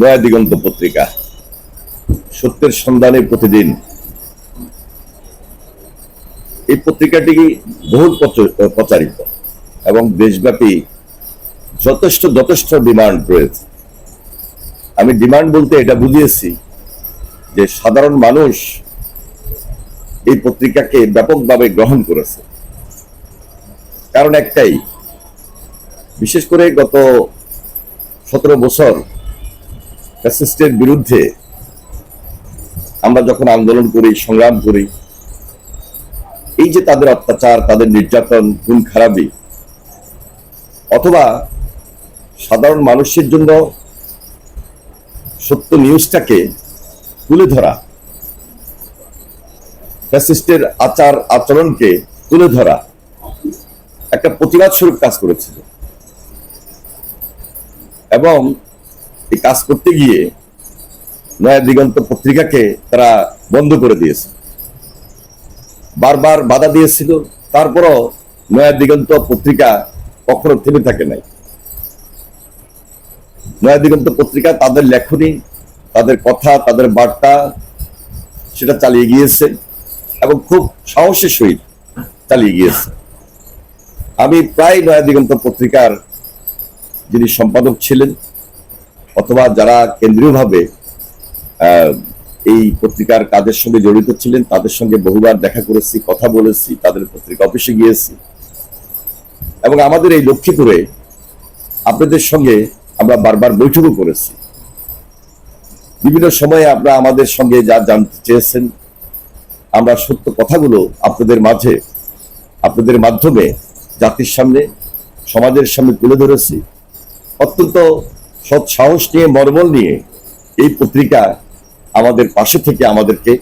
নয়া দিগন্ত পত্রিকা। সত্যের সন্ধানে প্রতিদিন। এই পত্রিকাটি বহুল প্রচারিত এবং দেশব্যাপী যথেষ্ট যথেষ্ট ডিমান্ড রয়েছে। আমি ডিমান্ড বলতে এটা বুঝিয়েছি যে সাধারণ মানুষ এই পত্রিকাকে ব্যাপকভাবে গ্রহণ করেছে। কারণ একটাই, বিশেষ করে গত সতেরো বছর ফ্যাসিস্টের বিরুদ্ধে আমরা যখন আন্দোলন করি, সংগ্রাম করি, এই যে তাদের অত্যাচার, তাদের নির্যাতন, খুন খারাপি, অথবা সাধারণ মানুষের জন্য সত্য নিউজটাকে তুলে ধরা ফ্যাসিস্টের আচার আচরণকে তুলে ধরা, একটা প্রতিবাদ স্বরূপ কাজ করেছিল। এবং এই কাজ করতে গিয়ে নয়া দিগন্ত পত্রিকাকে তারা বন্ধ করে দিয়েছে। বারবার বাধা দিয়েছিল, তারপরও নয়া দিগন্ত পত্রিকা কখনো থেমে থাকে নাই। নয়া দিগন্ত পত্রিকা তাদের লেখনী, তাদের কথা, তাদের বার্তা, সেটা চালিয়ে গিয়েছে এবং খুব সাহসের সহিত চালিয়ে গিয়েছে। আমি প্রায় নয়া দিগন্ত পত্রিকার যিনি সম্পাদক ছিলেন অথবা যারা কেন্দ্রীয়ভাবে এই পত্রিকার কাজের সঙ্গে জড়িত ছিলেন, তাদের সঙ্গে বহুবার দেখা করেছি, কথা বলেছি, তাদের পত্রিকা অফিসে গিয়েছি। এবং আমাদের এই লক্ষ্মীপুরে আপনাদের সঙ্গে আমরা বারবার বৈঠকও করেছি। বিভিন্ন সময়ে আপনারা আমাদের সঙ্গে যা জানতে চেয়েছেন, আমরা সত্য কথাগুলো আপনাদের মাঝে, আপনাদের মাধ্যমে জাতির সামনে, সমাজের সামনে তুলে ধরেছি। অত্যন্ত সৎ সাহস নিয়ে মর্মল নিয়ে এই পত্রিকা আমাদের পাশে থেকে আমাদেরকে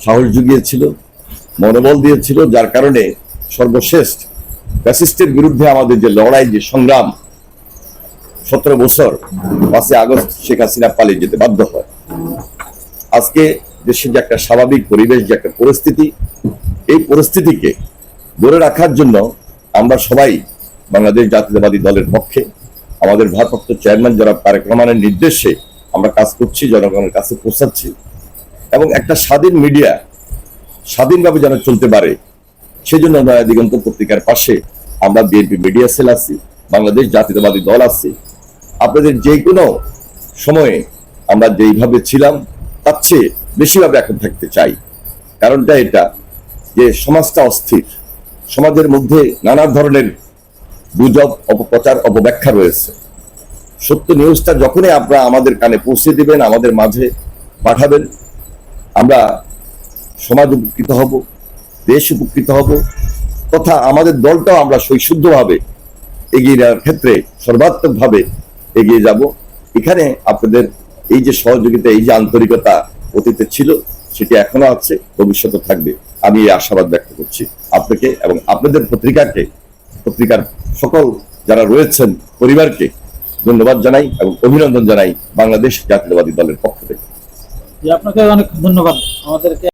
সাহস জুগিয়েছিল, মনোবল দিয়েছিল, যার কারণে সর্বশেষ ফ্যাসিস্টের বিরুদ্ধে আমাদের যে লড়াই, যে সংগ্রাম, সতেরো বছর পাঁচই আগস্ট শেখ হাসিনা পালিয়ে যেতে বাধ্য হয়। আজকে দেশের যে একটা স্বাভাবিক পরিবেশ, যে একটা পরিস্থিতি, এই পরিস্থিতিকে ধরে রাখার জন্য আমরা সবাই বাংলাদেশ জাতীয়তাবাদী দলের পক্ষে আমাদের ভারপ্রাপ্ত চেয়ারম্যান যারা তারেক রহমানের নির্দেশে আমরা কাজ করছি, জনগণের কাছে পৌঁছাচ্ছি। এবং একটা স্বাধীন মিডিয়া স্বাধীনভাবে যেন চলতে পারে, সেজন্য নয়া দিগন্ত পত্রিকার পাশে আমরা বিএনপি মিডিয়া সেল আছি, বাংলাদেশ জাতীয়তাবাদী দল আছে। আপনাদের যে কোনো সময়ে আমরা যেইভাবে ছিলাম, তার চেয়ে বেশিভাবে এখন থাকতে চাই। কারণটা এটা যে সমাজটা অস্থির, সমাজের মধ্যে নানা ধরনের গুজব অপপ্রচার, অপব্যাখ্যা রয়েছে। সত্য নিউজটা যখনই আপনারা আমাদের কানে পৌঁছে দিবেন, আমাদের মাঝে পাঠাবেন, আমরা সমাজ উপকৃত হব, দেশ উপকৃত হব, তথা আমাদের দলটাও আমরা সৈশুদ্ধভাবে এগিয়ে যাওয়ার ক্ষেত্রে সর্বাত্মকভাবে এগিয়ে যাব। এখানে আপনাদের এই যে সহযোগিতা, এই যে আন্তরিকতা অতীতে ছিল, সেটি এখনও আছে ভবিষ্যতে থাকবে। আমি এই আশাবাদ ব্যক্ত করছি আপনাকে এবং আপনাদের পত্রিকাকে, পত্রিকার সকল যারা রয়েছেন পরিবারকে ধন্যবাদ জানাই এবং অভিনন্দন জানাই বাংলাদেশ জাতীয়তাবাদী দলের পক্ষ থেকে। আপনাকে অনেক ধন্যবাদ। আমাদেরকে